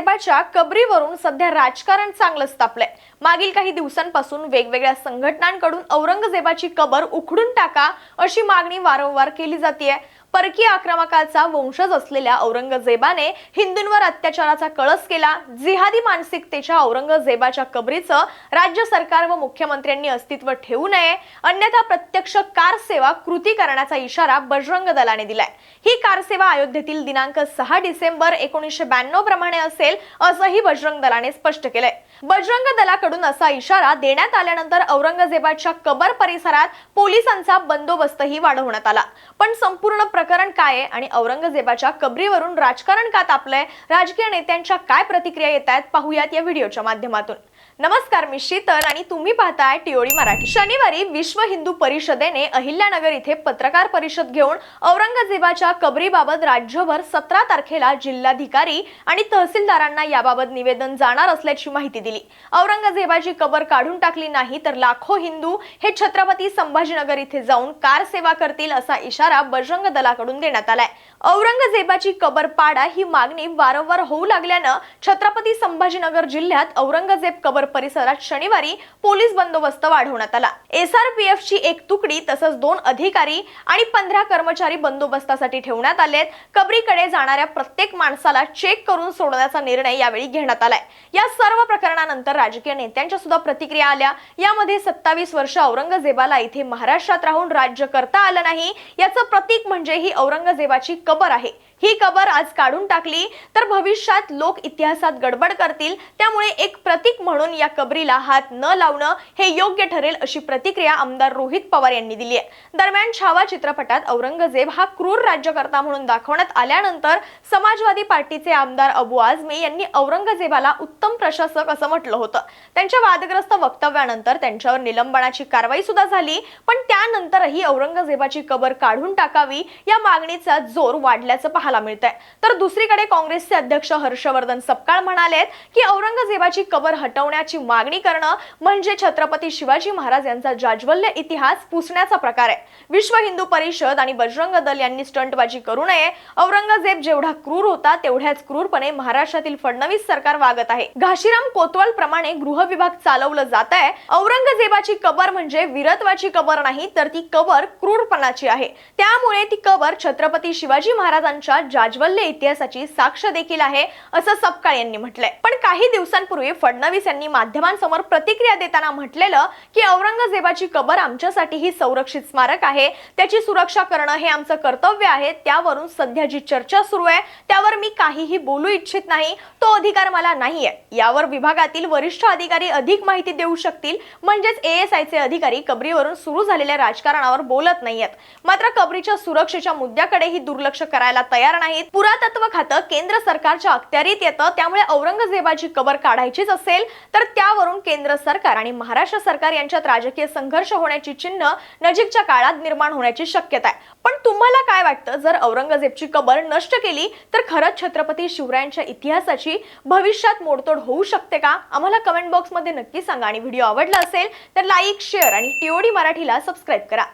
साहेबाच्या कबरीवरून सध्या राजकारण चांगलंच तापलंय मागील काही दिवसांपासून वेगवेगळ्या संघटनांकडून औरंगजेबाची कबर उखडून टाका अशी मागणी वारंवार केली जाते परकीय आक्रमकाचा वंशज असलेल्या औरंगजेबाने हिंदूंवर अत्याचाराचा कळस केला. जिहादी मानसिकतेच्या औरंगजेबाच्या कबरीचं राज्य सरकार व मुख्यमंत्र्यांनी अस्तित्व ठेवू नये. अन्यथा प्रत्यक्ष कार सेवा कृती करण्याचा इशारा बजरंग दलाने दिलाय. ही कार सेवा अयोध्येतील दिनांक सहा डिसेंबर एकोणीसशे ब्याण्णव प्रमाणे असेल असंही बजरंग दलाने स्पष्ट केलंय. बजरंग दलाकडून असा इशारा देण्यात आल्यानंतर औरंगजेबाच्या कबर परिसरात पोलिसांचा बंदोबस्तही वाढवण्यात आला. पण संपूर्ण प्रकरण काय आहे आणि औरंगजेबाच्या कबरीवरून राजकारण का तापलंय? राजकीय नेत्यांच्या काय प्रतिक्रिया येत आहेत? पाहूयात या व्हिडिओच्या माध्यमातून. नमस्कार मी शीतल आणि तुम्ही पाहताय टिओडी मराठी. शनिवारी विश्व हिंदू परिषदेने अहिल्यानगर इथे पत्रकार परिषद घेऊन औरंगजेबाच्या कबरीबाबत राज्यभर सतरा तारखेला जिल्हाधिकारी आणि तहसीलदारांना याबाबत निवेदन जाणार असल्याची माहिती दिली. औरंगजेबाची कबर काढून टाकली नाही तर लाखो हिंदू हे छत्रपती संभाजीनगर इथे जाऊन कार सेवा करतील असा इशारा बजरंग दला दलाकडून देण्यात आलाय. औरंगजेबाची कबर पाडा ही मागणी वारंवार होऊ लागल्यानं छत्रपती संभाजीनगर जिल्ह्यात औरंगजेब कबर परिसरात शनिवारी पोलीस बंदोबस्त वाढवण्यात आला. एसआरपीएफ ची एक तुकडी तसंच दोन अधिकारी आणि पंधरा कर्मचारी बंदोबस्तासाठी ठेवण्यात आलेत. कबरीकडे जाणाऱ्या प्रत्येक माणसाला चेक करून सोडण्याचा निर्णय यावेळी घेण्यात आलाय. या सर्व प्रकरणानंतर राजकीय नेत्यांच्या सुद्धा प्रतिक्रिया आल्या. यामध्ये सत्तावीस वर्ष औरंगजेबाला इथे महाराष्ट्रात राहून राज्य करता आलं नाही. याचं प्रतीक म्हणजे ही औरंगजेबाची कबर आहे. ही कबर आज काढून टाकली तर भविष्यात लोक इतिहासात गडबड करतील. त्यामुळे एक प्रतीक म्हणून या कबरीला हात न लावणं हे योग्य ठरेल अशी प्रतिक्रिया आमदार रोहित पवार यांनी दिली आहे. दरम्यान छावा चित्रपटात औरंगजेब हा क्रूर राज्यकर्ता म्हणून दाखवण्यात आल्यानंतर समाजवादी पार्टीचे आमदार अबू आझमी यांनी औरंगजेबाला उत्तम प्रशासक असं म्हटलं होतं. त्यांच्या वादग्रस्त वक्तव्यानंतर त्यांच्यावर निलंबनाची कारवाई सुद्धा झाली पण त्यानंतरही औरंगजेबाची कबर काढून टाकावी या मागणीचा जोर वाढल्याचं पाहायला मिळत आहे तर दुसरीकडे काँग्रेसचे अध्यक्ष हर्षवर्धन सपकाळ म्हणालेत की औरंगजेबाची कबर हटवण्याची मागणी करणं म्हणजे छत्रपती शिवाजी महाराज यांचा जाज्वल्य इतिहास पुसण्याचा प्रकार आहे. विश्व हिंदू परिषद आणि बजरंग दल यांनी स्टंटबाजी करू नये. औरंगजेब जेवढा क्रूर होता तेवढ्याच क्रूरपणे महाराष्ट्रातील फडणवीस सरकार वागत आहे. घाशीराम कोतवाल प्रमाणे गृह विभाग चालवलं जात आहे. औरंगजेबाची कबर म्हणजे वीरत्वाची कबर नाही तर ती कबर क्रूरपणाची आहे. त्यामुळे ती कबर छत्रपती शिवाजी महाराजांच्या जाज्वल्य इतिहासाची साक्ष देखील आहे असं सपकाळ यांनी म्हटलंय. पण काही दिवसांपूर्वी फडणवीस यांनी माध्यमांसमोर प्रतिक्रिया देताना म्हटलेलं की औरंगजेबाची कबर आमच्यासाठी ही संरक्षित स्मारक आहे त्याची सुरक्षा करणं हे आमचं कर्तव्य आहे त्यावरून सध्या जी चर्चा सुरू आहे त्यावर मी काहीही बोलू इच्छित नाही तो अधिकार मला नाहीये. यावर विभागातील वरिष्ठ अधिकारी अधिक माहिती देऊ शकतील म्हणजेच एएसआयचे अधिकारी कबरीवरून सुरू झालेल्या राजकारणावर बोलत नाहीयेत. मात्र कबरीच्या सुरक्षेच्या मुद्द्याकडेही दुर्लक्ष करायला तयार नाहीत. पुरातत्व खातं केंद्र सरकारच्या अखत्यारीत येतं. त्यामुळे औरंगजेबाची कबर काढायचीच असेल तर त्यावरून केंद्र सरकार आणि महाराष्ट्र सरकार यांच्यात राजकीय संघर्ष होण्याची चिन्ह नजीकच्या काळात निर्माण होण्याची शक्यता आहे पण तुम्हाला काय वाटतं? जर औरंगजेबची कबर नष्ट केली तर खरंच छत्रपती शिवरायांच्या इतिहासाची भविष्यात मोडतोड होऊ शकते का? आम्हाला कमेंट बॉक्समध्ये नक्की सांगा. आणि व्हिडिओ आवडला असेल तर लाईक शेअर आणि टीओडी मराठीला सबस्क्राईब करा.